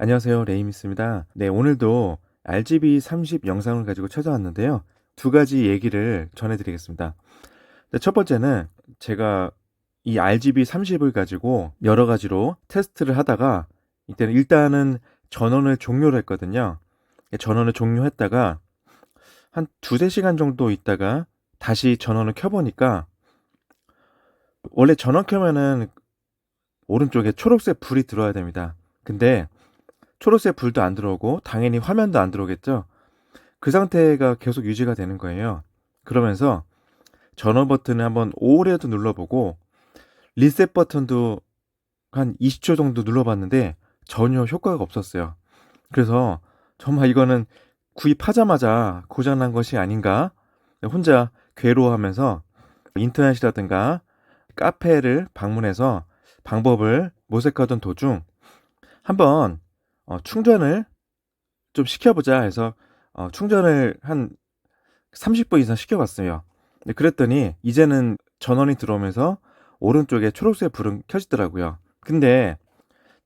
안녕하세요. 레이미스입니다. 네, 오늘도 RGB 30 영상을 가지고 찾아왔는데요. 두 가지 얘기를 전해드리겠습니다. 네, 첫 번째는 제가 이 RGB 30을 가지고 여러 가지로 테스트를 하다가 이때는 일단은 전원을 종료를 했거든요. 전원을 종료했다가 한 두세 시간 정도 있다가 다시 전원을 켜보니까 원래 전원 켜면은 오른쪽에 초록색 불이 들어야 됩니다. 근데 초록색 불도 안 들어오고 당연히 화면도 안 들어오겠죠. 그 상태가 계속 유지가 되는 거예요. 그러면서 전원 버튼을 한번 오래도 눌러보고 리셋 버튼도 한 20초 정도 눌러봤는데 전혀 효과가 없었어요. 그래서 정말 이거는 구입하자마자 고장난 것이 아닌가 혼자 괴로워하면서 인터넷이라든가 카페를 방문해서 방법을 모색하던 도중 한번 어, 충전을 좀 시켜보자 해서 어, 충전을 한 30분 이상 시켜봤어요. 네, 그랬더니 이제는 전원이 들어오면서 오른쪽에 초록색 불은 켜지더라고요. 근데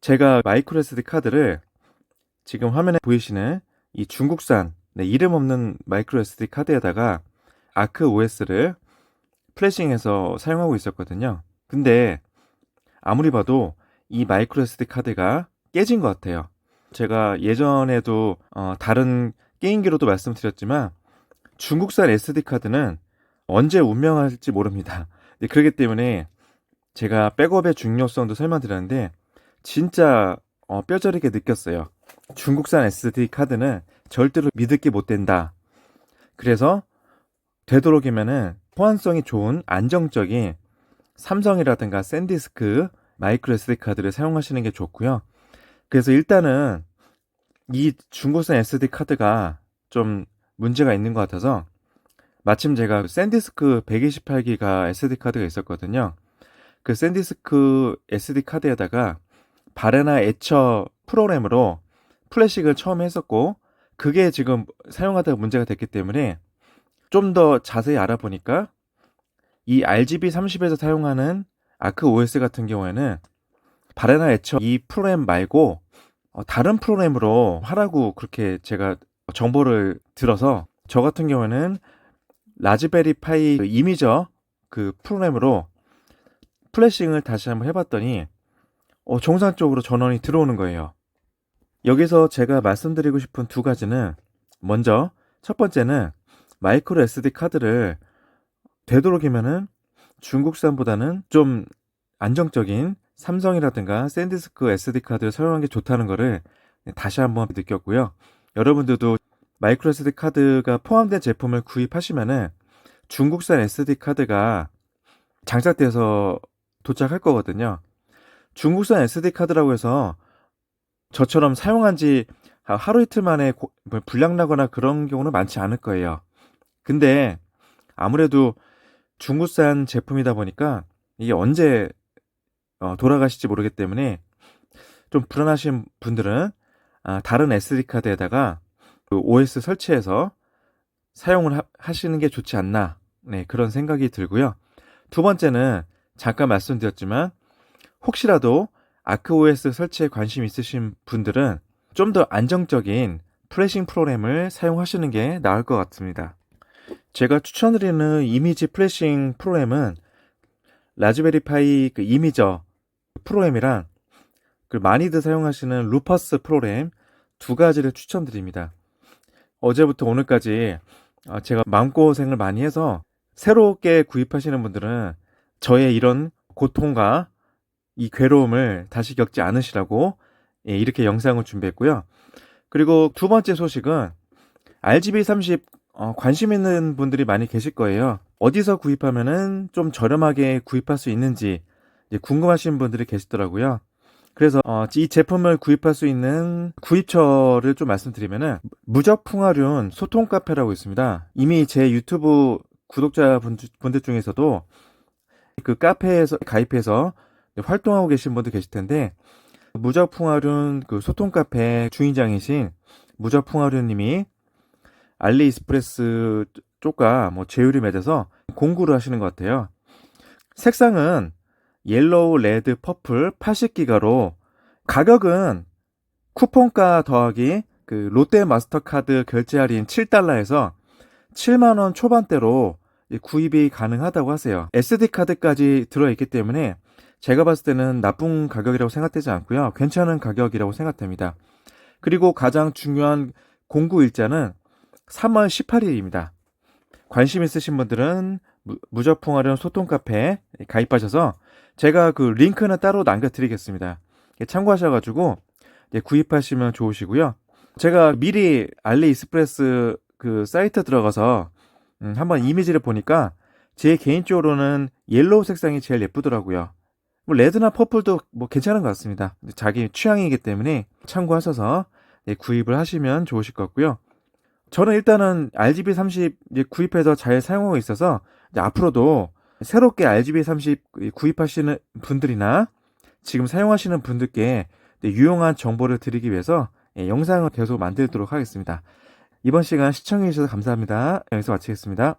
제가 마이크로 SD 카드를 지금 화면에 보이시는 이 중국산 네, 이름 없는 마이크로 SD 카드에다가 아크 OS를 플래싱해서 사용하고 있었거든요. 근데 아무리 봐도 이 마이크로 SD 카드가 깨진 것 같아요. 제가 예전에도 어, 다른 게임기로도 말씀드렸지만 중국산 SD 카드는 언제 운명할지 모릅니다. 네, 그렇기 때문에 제가 백업의 중요성도 설명드렸는데 진짜 어, 뼈저리게 느꼈어요. 중국산 SD 카드는 절대로 믿을 게 못 된다. 그래서 되도록이면은 호환성이 좋은 안정적인 삼성이라든가 샌디스크 마이크로 SD 카드를 사용하시는 게 좋고요. 그래서 일단은 이 중국산 SD 카드가 좀 문제가 있는 것 같아서 마침 제가 샌디스크 128기가 SD 카드가 있었거든요. 그 샌디스크 SD 카드에다가 바레나 에처 프로그램으로 플래식을 처음 했었고 그게 지금 사용하다가 문제가 됐기 때문에 좀 더 자세히 알아보니까 이 RGB 30에서 사용하는 아크 OS 같은 경우에는 바레나 에처 이 프로그램 말고 어, 다른 프로그램으로 하라고 그렇게 제가 정보를 들어서 저 같은 경우에는 라즈베리 파이 그 이미저 그 프로그램으로 플래싱을 다시 한번 해봤더니 어, 정상적으로 전원이 들어오는 거예요. 여기서 제가 말씀드리고 싶은 두 가지는 먼저 첫 번째는 마이크로 SD 카드를 되도록이면은 중국산보다는 좀 안정적인 삼성이라든가 샌디스크 SD 카드를 사용하는 게 좋다는 거를 다시 한번 느꼈고요. 여러분들도 마이크로 SD 카드가 포함된 제품을 구입하시면은 중국산 SD 카드가 장착돼서 도착할 거거든요. 중국산 SD 카드라고 해서 저처럼 사용한 지 하루 이틀 만에 뭐 불량 나거나 그런 경우는 많지 않을 거예요. 근데 아무래도 중국산 제품이다 보니까 이게 언제 어, 돌아가실지 모르기 때문에 좀 불안하신 분들은 아, 다른 SD 카드에다가 그 OS 설치해서 사용을 하, 시는게 좋지 않나 네, 그런 생각이 들고요. 두 번째는 잠깐 말씀드렸지만 혹시라도 아크 OS 설치에 관심 있으신 분들은 좀 더 안정적인 플래싱 프로그램을 사용하시는 게 나을 것 같습니다. 제가 추천드리는 이미지 플래싱 프로그램은 라즈베리 파이 그 이미저 프로그램이랑 그 많이들 사용하시는 루퍼스 프로그램 두 가지를 추천드립니다. 어제부터 오늘까지 아, 제가 마음고생을 많이 해서 새롭게 구입하시는 분들은 저의 이런 고통과 이 괴로움을 다시 겪지 않으시라고 예, 이렇게 영상을 준비했고요. 그리고 두 번째 소식은 RGB30 어, 관심 있는 분들이 많이 계실 거예요. 어디서 구입하면은 좀 저렴하게 구입할 수 있는지 궁금하신 분들이 계시더라고요. 그래서 어, 이 제품을 구입할 수 있는 구입처를 좀 말씀드리면은 무적풍화륜 소통 카페라고 있습니다. 이미 제 유튜브 구독자 분들 중에서도 그 카페에서 가입해서 활동하고 계신 분들 계실 텐데 무적풍화륜 그 소통 카페 주인장이신 무적풍화륜님이 알리익스프레스 쪽과 뭐 제휴를 맺어서 공구를 하시는 것 같아요. 색상은 옐로우, 레드, 퍼플 80기가로 가격은 쿠폰가 더하기 그 롯데 마스터카드 결제 할인 7달러에서 7만 원 초반대로 이 구입이 가능하다고 하세요. SD 카드까지 들어 있기 때문에 제가 봤을 때는 나쁜 가격이라고 생각되지 않고요. 괜찮은 가격이라고 생각됩니다. 그리고 가장 중요한 공구 일자는 3월 18일입니다. 관심 있으신 분들은 무- 무적풍화련 소통 카페에 가입하셔서 제가 그 링크는 따로 남겨드리겠습니다. 참고하셔가지고 예, 구입하시면 좋으시고요. 제가 미리 알리익스프레스 그 사이트 들어가서 음, 한번 이미지를 보니까 제 개인적으로는 옐로우 색상이 제일 예쁘더라고요. 뭐 레드나 퍼플도 뭐 괜찮은 것 같습니다. 자기 취향이기 때문에 참고하셔서 예, 구입을 하시면 좋으실 것 같고요. 저는 일단은 RGB 30 이제 구입해서 잘 사용하고 있어서 앞으로도 새롭게 RGB 30 구입하시는 분들이나 지금 사용하시는 분들께 네, 유용한 정보를 드리기 위해서 예, 영상을 계속 만들도록 하겠습니다. 이번 시간 시청해주셔서 감사합니다. 여기서 마치겠습니다.